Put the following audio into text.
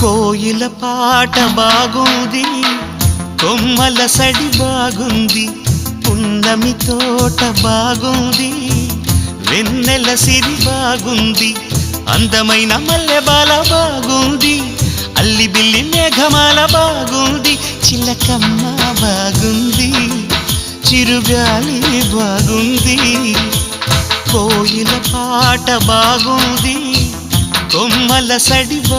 కోయిల పాట బాగుంది కొమ్మల సడి బాగుంది పున్నమి తోట బాగుంది వెన్నెల సిరి బాగుంది అందమైన మల్లె బాల బాగుంది అల్లి బిల్లి మేఘమాల బాగుంది చిలకమ్మ బాగుంది చిరుగాలి బాగుంది. కోయిల పాట బాగుంది కొమ్మల సడి బా-